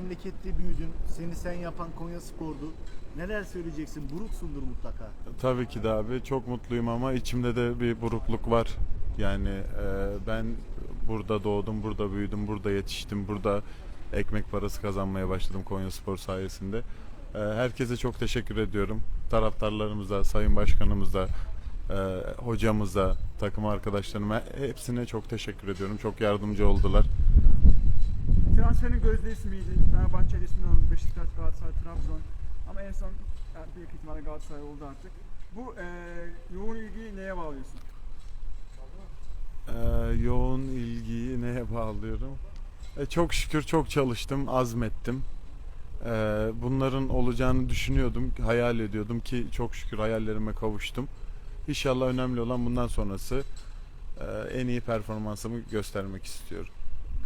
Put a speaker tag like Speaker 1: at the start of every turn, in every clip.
Speaker 1: memlekette büyüdün. Seni sen yapan Konya Spor'du. Neler söyleyeceksin? Buruksundur mutlaka.
Speaker 2: Tabii ki de abi çok mutluyum ama içimde de bir burukluk var. Yani e, ben burada doğdum, burada büyüdüm, burada yetiştim, burada ekmek parası kazanmaya başladım Konya Spor sayesinde. E, herkese çok teşekkür ediyorum. Taraftarlarımıza, sayın başkanımıza, e, hocamıza, takım arkadaşlarıma hepsine çok teşekkür ediyorum. Çok yardımcı oldular.
Speaker 3: Transferin gözde ismiydi. Fenerbahçe ismini aldı. Beşiktaş, Galatasaray, Trabzon. Ama en son yani büyük ihtimalle Galatasaray oldu artık. Bu e, yoğun ilgiyi neye bağlıyorsun?
Speaker 2: Ee, yoğun ilgiyi neye bağlıyorum? E, çok şükür çok çalıştım, azmettim. Ee, bunların olacağını düşünüyordum, hayal ediyordum ki çok şükür hayallerime kavuştum. İnşallah önemli olan bundan sonrası e, en iyi performansımı göstermek istiyorum.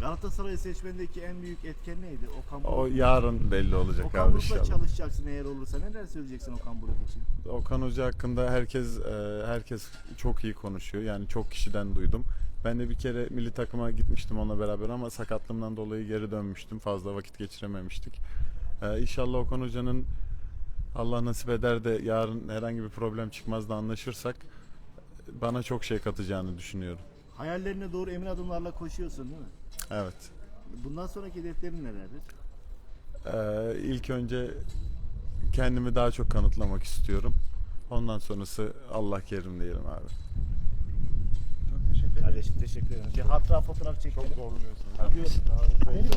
Speaker 1: Galatasaray seçmenindeki en büyük etken neydi? Okan Buruk.
Speaker 2: O yarın belli olacak
Speaker 1: Okan
Speaker 2: abi
Speaker 1: Buruk'la
Speaker 2: inşallah.
Speaker 1: çalışacaksın eğer olursa. Neler söyleyeceksin Okan Buruk için?
Speaker 2: Okan Hoca hakkında herkes e, herkes çok iyi konuşuyor. Yani çok kişiden duydum. Ben de bir kere milli takıma gitmiştim onunla beraber ama sakatlığımdan dolayı geri dönmüştüm. Fazla vakit geçirememiştik. E, İnşallah Okan Hoca'nın Allah nasip eder de yarın herhangi bir problem çıkmaz da anlaşırsak bana çok şey katacağını düşünüyorum.
Speaker 1: Hayallerine doğru emin adımlarla koşuyorsun değil mi?
Speaker 2: Evet.
Speaker 1: Bundan sonraki hedeflerin nelerdir?
Speaker 2: E, ilk önce kendimi daha çok kanıtlamak istiyorum. Ondan sonrası Allah kerim diyelim abi.
Speaker 3: Çok teşekkür ederim.
Speaker 1: Kardeşim teşekkür ederim. Bir hatıra fotoğraf çekelim.
Speaker 2: zorluyorsun.
Speaker 1: Buyurun.